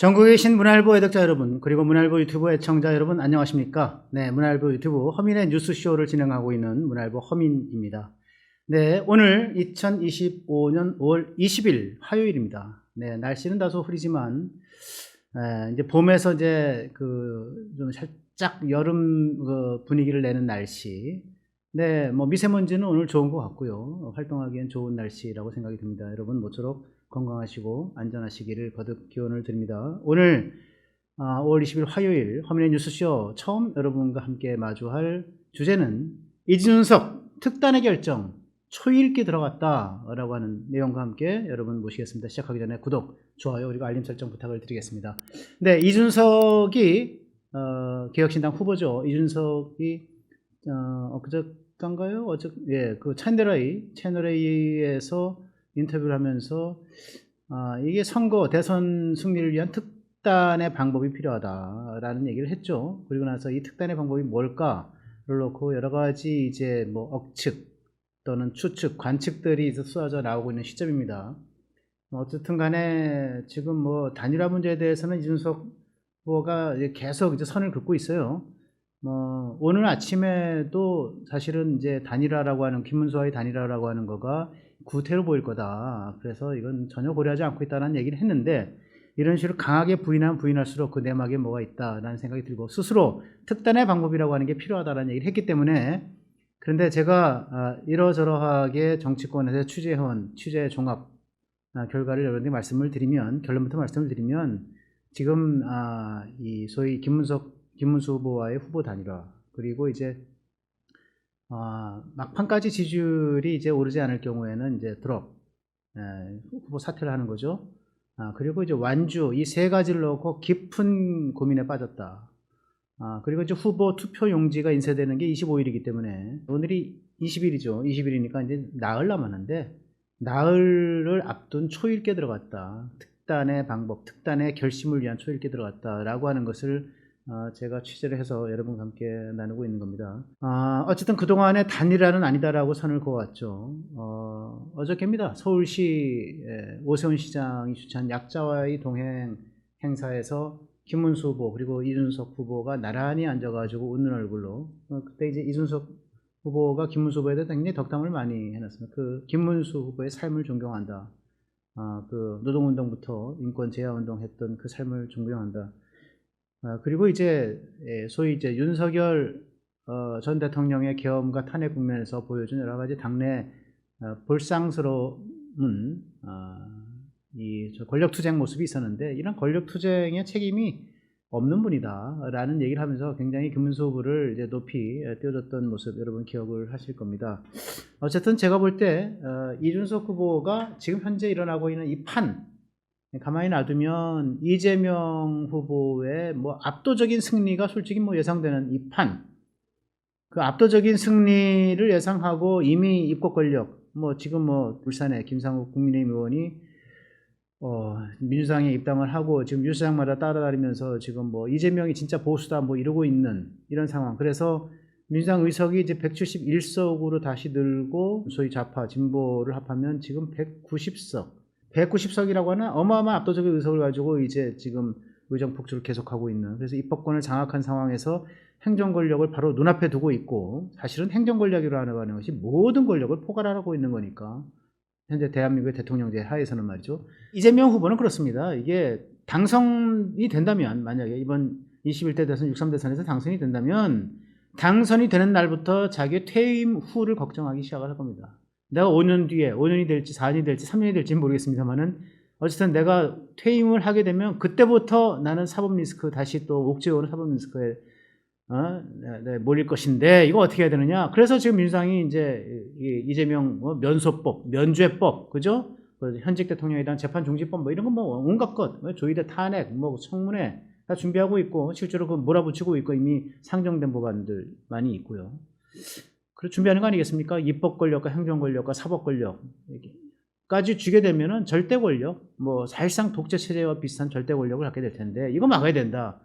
전국에 계신 문화일보 애독자 여러분, 그리고 문화일보 유튜브 애청자 여러분, 안녕하십니까? 네, 문화일보 유튜브 허민의 뉴스쇼를 진행하고 있는 문화일보 허민입니다. 네, 오늘 2025년 5월 20일 화요일입니다. 네, 날씨는 다소 흐리지만, 에, 이제 봄에서 이제 그, 좀 살짝 여름 그 분위기를 내는 날씨. 네, 뭐 미세먼지는 오늘 좋은 것 같고요. 활동하기엔 좋은 날씨라고 생각이 듭니다. 여러분 모쪼록 건강하시고 안전하시기를 거듭 기원을 드립니다. 오늘 아, 5월 20일 화요일 허민의 뉴스쇼 처음 여러분과 함께 마주할 주제는 이준석 특단의 결정 초읽기 들어갔다라고 하는 내용과 함께 여러분 모시겠습니다. 시작하기 전에 구독, 좋아요 그리고 알림 설정 부탁을 드리겠습니다. 네, 이준석이 어, 개혁신당 후보죠. 이준석이 어, 엊그저께인가요? 어저 예, 그 채널 A 채널 A에서 인터뷰를 하면서 아, 이게 선거 대선 승리를 위한 특단의 방법이 필요하다라는 얘기를 했죠. 그리고 나서 이 특단의 방법이 뭘까를 놓고 여러 가지 이제 뭐 억측 또는 추측, 관측들이 쏟아져 나오고 있는 시점입니다. 뭐 어쨌든 간에 지금 뭐 단일화 문제에 대해서는 이준석 후보가 계속 이제 선을 긋고 있어요. 뭐 오늘 아침에도 사실은 이제 단일화라고 하는 김문수와의 단일화라고 하는 거가 구태로 보일 거다. 그래서 이건 전혀 고려하지 않고 있다는 얘기를 했는데 이런 식으로 강하게 부인하면 부인할수록 그 내막에 뭐가 있다라는 생각이 들고 스스로 특단의 방법이라고 하는 게 필요하다는 얘기를 했기 때문에 그런데 제가 아, 이러저러하게 정치권에서 취재해온 취재 종합 아, 결과를 여러분께 말씀을 드리면 결론부터 말씀을 드리면 지금 아, 이 소위 김문석 김문수 후보와의 후보 단일화 그리고 이제 아, 막판까지 지지율이 이제 오르지 않을 경우에는 이제 드롭 에, 후보 사퇴를 하는 거죠. 아, 그리고 이제 완주 이 세 가지를 놓고 깊은 고민에 빠졌다. 아, 그리고 이제 후보 투표 용지가 인쇄되는 게 25일이기 때문에 오늘이 20일이죠. 20일이니까 이제 나흘 남았는데 나흘을 앞둔 초일께 들어갔다. 특단의 방법, 특단의 결심을 위한 초일께 들어갔다라고 하는 것을 어, 제가 취재를 해서 여러분과 함께 나누고 있는 겁니다. 아, 어쨌든 그동안의 단일화는 아니다라고 선을 그어왔죠. 어, 어저께입니다. 서울시 에, 오세훈 시장이 주최한 약자와의 동행 행사에서 김문수 후보 그리고 이준석 후보가 나란히 앉아가지고 웃는 얼굴로 어, 그때 이제 이준석 후보가 김문수 후보에 대해 굉장히 덕담을 많이 해놨습니다. 그 김문수 후보의 삶을 존경한다. 아, 그 노동운동부터 인권 제야운동 했던 그 삶을 존경한다. 아, 그리고 이제 예, 소위 이제 윤석열 어, 전 대통령의 계엄과 탄핵 국면에서 보여준 여러 가지 당내 어, 볼상스러운 어, 이 권력 투쟁 모습이 있었는데 이런 권력 투쟁의 책임이 없는 분이다라는 얘기를 하면서 굉장히 김문수 후보를 이제 높이 띄워줬던 모습 여러분 기억을 하실 겁니다. 어쨌든 제가 볼 때 이준석 후보가 지금 현재 일어나고 있는 이 판 가만히 놔두면 이재명 후보의 뭐 압도적인 승리가 솔직히 뭐 예상되는 이 판, 그 압도적인 승리를 예상하고 이미 입법 권력, 뭐 지금 뭐 울산에 김상욱 국민의힘 의원이 어, 민주당에 입당을 하고 지금 뉴스장마다 따라다니면서 지금 뭐 이재명이 진짜 보수다 뭐 이러고 있는 이런 상황. 그래서 민주당 의석이 이제 171석으로 다시 늘고 소위 좌파 진보를 합하면 지금 190석. 190석이라고 하는 어마어마한 압도적인 의석을 가지고 이제 지금 의정 폭주를 계속하고 있는 그래서 입법권을 장악한 상황에서 행정 권력을 바로 눈앞에 두고 있고 사실은 행정 권력이라고 하는 것이 모든 권력을 포괄하고 있는 거니까 현재 대한민국의 대통령제 하에서는 말이죠. 이재명 후보는 그렇습니다. 이게 당선이 된다면 만약에 이번 21대 대선 63 대선에서 당선이 된다면 당선이 되는 날부터 자기의 퇴임 후를 걱정하기 시작을 할 겁니다. 내가 5년 뒤에 5년이 될지 4년이 될지 3년이 될지 모르겠습니다만은 어쨌든 내가 퇴임을 하게 되면 그때부터 나는 사법 리스크 다시 또 옥죄오는 사법 리스크에 어? 네, 네, 몰릴 것인데 이거 어떻게 해야 되느냐? 그래서 지금 민주당이 이제 이재명 뭐 면소법, 면죄법, 그죠? 그 현직 대통령에 대한 재판 중지법 뭐 이런 거 뭐 온갖 것, 뭐 조의대 탄핵, 뭐 청문회 다 준비하고 있고 실제로 그 몰아붙이고 있고 이미 상정된 법안들 많이 있고요. 그래 준비하는 거 아니겠습니까? 입법 권력과 행정 권력과 사법 권력까지 주게 되면은 절대 권력, 뭐 사실상 독재 체제와 비슷한 절대 권력을 갖게 될 텐데 이거 막아야 된다.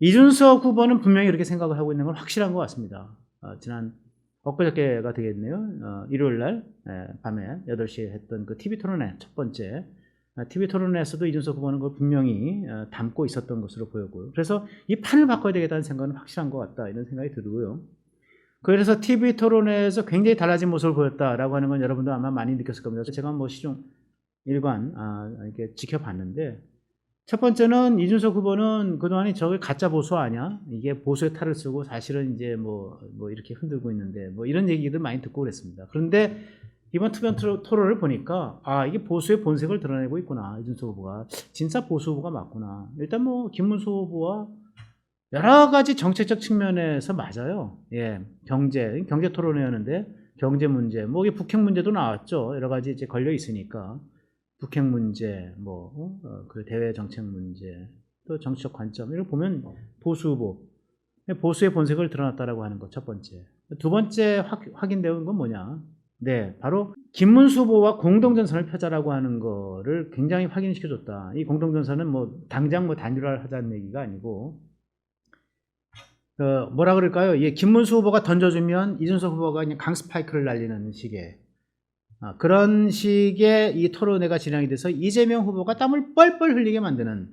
이준석 후보는 분명히 이렇게 생각을 하고 있는 건 확실한 것 같습니다. 어, 지난 엊그저께가 되겠네요. 어, 일요일 날 예, 밤에 8시에 했던 그 TV 토론회 첫 번째 TV 토론에서도 이준석 후보는 그걸 분명히 어, 담고 있었던 것으로 보였고요. 그래서 이 판을 바꿔야 되겠다는 생각은 확실한 것 같다 이런 생각이 들고요. 그래서 TV 토론에서 굉장히 달라진 모습을 보였다라고 하는 건 여러분도 아마 많이 느꼈을 겁니다. 제가 뭐 시중 일관 아, 이렇게 지켜봤는데 첫 번째는 이준석 후보는 그동안이 저게 가짜 보수 아니야? 이게 보수의 탈을 쓰고 사실은 이제 뭐, 뭐 이렇게 흔들고 있는데 뭐 이런 얘기들 많이 듣고 그랬습니다. 그런데 이번 투변 토- 토론을 보니까 아 이게 보수의 본색을 드러내고 있구나 이준석 후보가 진짜 보수 후보가 맞구나. 일단 뭐 김문수 후보와 여러 가지 정책적 측면에서 맞아요. 예, 경제 경제 토론회였는데 경제 문제, 뭐 이게 북핵 문제도 나왔죠. 여러 가지 이제 걸려 있으니까 북핵 문제, 뭐 어, 그 대외 정책 문제, 또 정치적 관점 이걸 보면 보수 후보 보수의 본색을 드러났다라고 하는 것 첫 번째. 두 번째 확, 확인되는 건 뭐냐? 네, 바로 김문수 후보와 공동전선을 펴자라고 하는 거를 굉장히 확인시켜줬다. 이 공동전선은 뭐 당장 뭐 단일화를 하자는 얘기가 아니고 어, 뭐라 그럴까요? 예, 김문수 후보가 던져주면 이준석 후보가 그냥 강 스파이크를 날리는 식의 아, 그런 식의 이 토론회가 진행이 돼서 이재명 후보가 땀을 뻘뻘 흘리게 만드는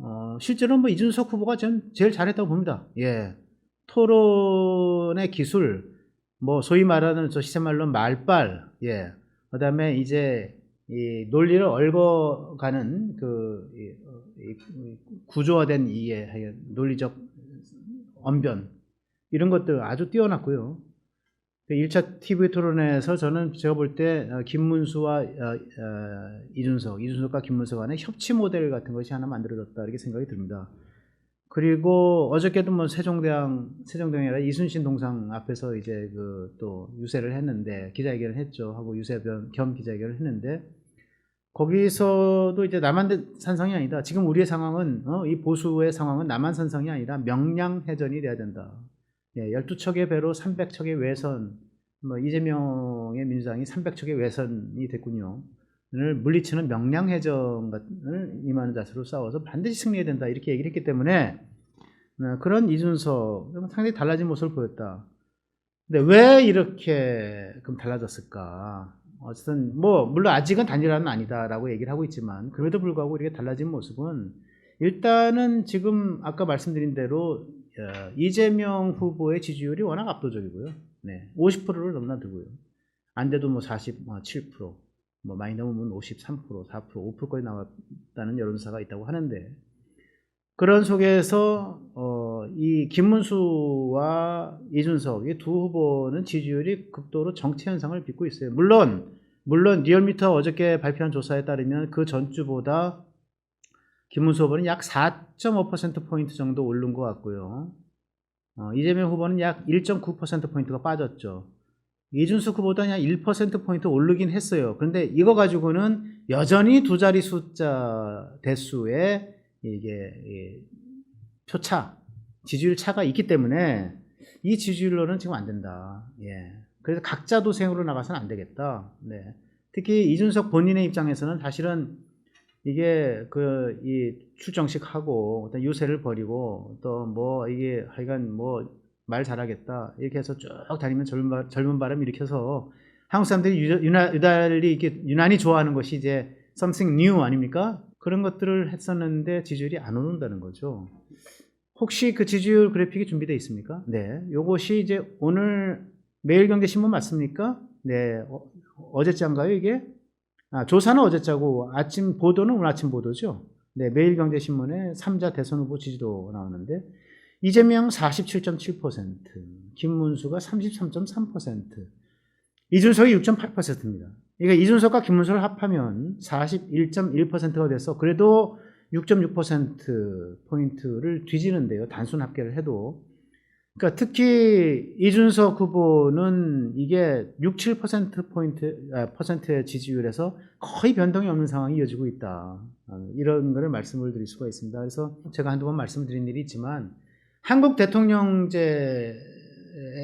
어, 실제로 뭐 이준석 후보가 전 제일 잘했다고 봅니다. 예, 토론의 기술, 뭐 소위 말하는 저 시세말로 말빨, 예, 그다음에 이제 이 논리를 얽어가는 그 이, 어, 이 구조화된 이해, 논리적 언변 이런 것들 아주 뛰어났고요. 1차 TV 토론에서 저는 제가 볼 때 김문수와 어, 어, 이준석, 이준석과 김문수 간의 협치 모델 같은 것이 하나 만들어졌다 이렇게 생각이 듭니다. 그리고 어저께도 뭐 세종대왕, 세종대왕이 아니라 이순신 동상 앞에서 이제 그 또 유세를 했는데 기자회견을 했죠. 하고 유세 겸- 겸 기자회견을 했는데 거기서도 이제 남한 산성이 아니다. 지금 우리의 상황은 어, 이 보수의 상황은 남한 산성이 아니라 명량 해전이 돼야 된다. 예, 12척의 배로 300척의 외선, 뭐 이재명의 민주당이 300척의 외선이 됐군요. 을 물리치는 명량 해전을 임하는 자세로 싸워서 반드시 승리해야 된다. 이렇게 얘기를 했기 때문에 어, 그런 이준석 상당히 달라진 모습을 보였다. 근데 왜 이렇게 그럼 달라졌을까? 어쨌든 뭐 물론 아직은 단일화는 아니다라고 얘기를 하고 있지만 그럼에도 불구하고 이렇게 달라진 모습은 일단은 지금 아까 말씀드린 대로 어, 이재명 후보의 지지율이 워낙 압도적이고요. 네, 50%를 넘나들고요. 안 돼도 뭐 47%, 뭐 많이 넘으면 53%, 4%, 5%까지 나왔다는 여론사가 있다고 하는데 그런 속에서 어, 이 김문수와 이준석 이 두 후보는 지지율이 극도로 정체 현상을 빚고 있어요. 물론 물론 리얼미터 어저께 발표한 조사에 따르면 그 전주보다 김문수 후보는 약 4.5% 포인트 정도 오른 것 같고요. 어, 이재명 후보는 약 1.9% 포인트가 빠졌죠. 이준석 후보보다 한1% 포인트 오르긴 했어요. 그런데 이거 가지고는 여전히 두 자리 숫자 대수의 이게 이 표차, 지지율 차가 있기 때문에 이 지지율로는 지금 안 된다. 예. 그래서 각자 도생으로 나가서는 안 되겠다. 네. 특히 이준석 본인의 입장에서는 사실은 이게 그 이 출정식 하고 어떤 유세를 벌이고 또 뭐 이게 하여간 뭐 말 잘하겠다 이렇게 해서 쭉 다니면 젊은, 바, 젊은 바람 일으켜서 한국 사람들이 유, 유나, 유달리 이렇게 유난히 좋아하는 것이 이제 something new 아닙니까? 그런 것들을 했었는데 지지율이 안 오른다는 거죠. 혹시 그 지지율 그래픽이 준비되어 있습니까? 네. 요것이 이제 오늘 매일경제신문 맞습니까? 네. 어, 어제자인가요, 이게? 아, 조사는 어제자고 아침 보도는 오늘 아침 보도죠. 네, 매일경제신문에 3자 대선 후보 지지도 나오는데 이재명 47.7%, 김문수가 33.3%, 이준석이 6.8%입니다. 그러니까 이준석과 김문수를 합하면 41.1%가 돼서 그래도 6.6% 포인트를 뒤지는데요. 단순 합계를 해도. 그러니까 특히 이준석 후보는 이게 6, 7% 포인트 아, 퍼센트의 지지율에서 거의 변동이 없는 상황이 이어지고 있다. 아, 이런 거를 말씀을 드릴 수가 있습니다. 그래서 제가 한두 번 말씀드린 일이 있지만 한국 대통령제에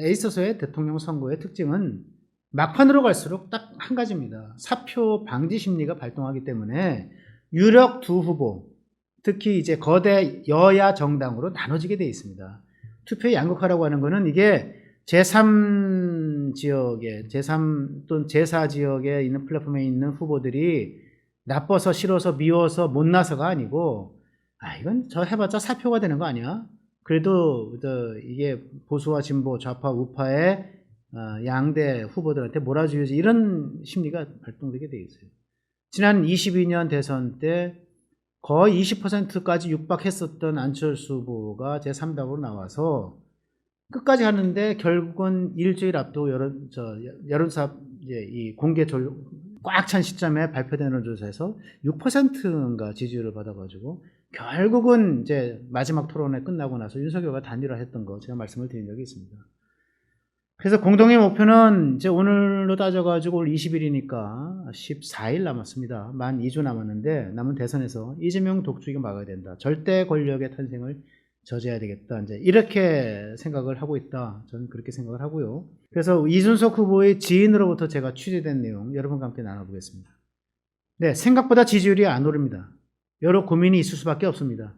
있어서의 대통령 선거의 특징은 막판으로 갈수록 딱 한 가지입니다. 사표 방지 심리가 발동하기 때문에 유력 두 후보, 특히 이제 거대 여야 정당으로 나눠지게 되어 있습니다. 투표에 양극화라고 하는 것은 이게 제3 지역에, 제3 또는 제4 지역에 있는 플랫폼에 있는 후보들이 나빠서 싫어서 미워서 못 나서가 아니고 아 이건 저 해봤자 사표가 되는 거 아니야? 그래도 저 이게 보수와 진보 좌파 우파의 어, 양대 후보들한테 몰아주지 이런 심리가 발동되게 돼 있어요. 지난 22년 대선 때 거의 20%까지 육박했었던 안철수 후보가 제3당으로 나와서 끝까지 하는데 결국은 일주일 앞두고 여론 저 여론사 이 공개 꽉 찬 시점에 발표되는 조사에서 6%인가 지지율을 받아가지고 결국은 이제 마지막 토론회 끝나고 나서 윤석열과 단일화 했던 거 제가 말씀을 드린 적이 있습니다. 그래서 공동의 목표는 이제 오늘로 따져가지고 올 20일이니까 14일 남았습니다. 만 2주 남았는데 남은 대선에서 이재명 독주기가 막아야 된다. 절대 권력의 탄생을 저지해야 되겠다. 이제 이렇게 생각을 하고 있다. 저는 그렇게 생각을 하고요. 그래서 이준석 후보의 지인으로부터 제가 취재된 내용 여러분과 함께 나눠보겠습니다. 네, 생각보다 지지율이 안 오릅니다. 여러 고민이 있을 수밖에 없습니다.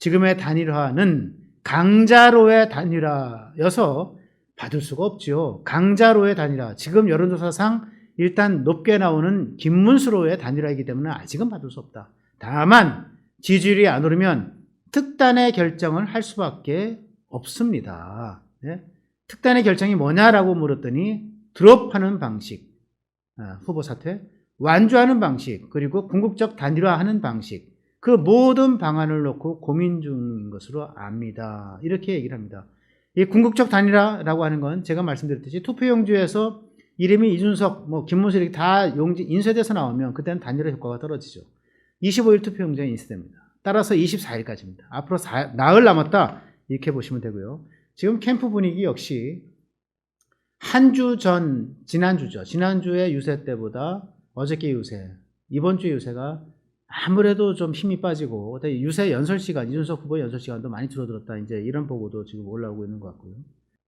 지금의 단일화는 강자로의 단일화여서 받을 수가 없지요. 강자로의 단일화. 지금 여론조사상 일단 높게 나오는 김문수로의 단일화이기 때문에 아직은 받을 수 없다. 다만 지지율이 안 오르면 특단의 결정을 할 수밖에 없습니다. 네? 특단의 결정이 뭐냐라고 물었더니 드롭하는 방식, 아, 후보 사퇴, 완주하는 방식, 그리고 궁극적 단일화하는 방식, 그 모든 방안을 놓고 고민 중인 것으로 압니다. 이렇게 얘기를 합니다. 이 궁극적 단일화라고 하는 건 제가 말씀드렸듯이 투표용지에서 이름이 이준석, 뭐 김문수 이렇게 다 용지 인쇄돼서 나오면 그때는 단일화 효과가 떨어지죠. 25일 투표용지가 인쇄됩니다. 따라서 24일까지입니다. 앞으로 4, 나흘 남았다 이렇게 보시면 되고요. 지금 캠프 분위기 역시 한 주 전, 지난주죠. 지난주에 유세 때보다 어저께 유세, 이번 주 유세가 아무래도 좀 힘이 빠지고 유세 연설 시간, 이준석 후보 연설 시간도 많이 줄어들었다. 이제 이런 보고도 지금 올라오고 있는 것 같고요.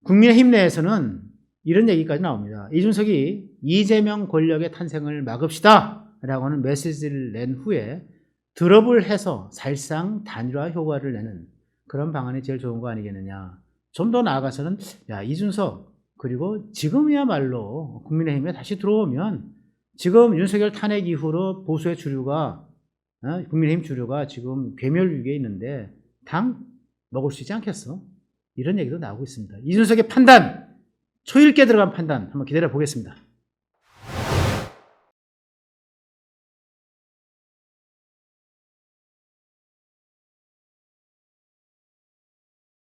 국민의힘 내에서는 이런 얘기까지 나옵니다. 이준석이 이재명 권력의 탄생을 막읍시다. 라고 하는 메시지를 낸 후에 드롭을 해서 사실상 단일화 효과를 내는 그런 방안이 제일 좋은 거 아니겠느냐. 좀 더 나아가서는 야 이준석 그리고 지금이야말로 국민의힘에 다시 들어오면 지금 윤석열 탄핵 이후로 보수의 주류가 어? 국민의힘 주류가 지금 괴멸 위기에 있는데 당 먹을 수 있지 않겠어? 이런 얘기도 나오고 있습니다. 이준석의 판단 초일께 들어간 판단 한번 기다려 보겠습니다.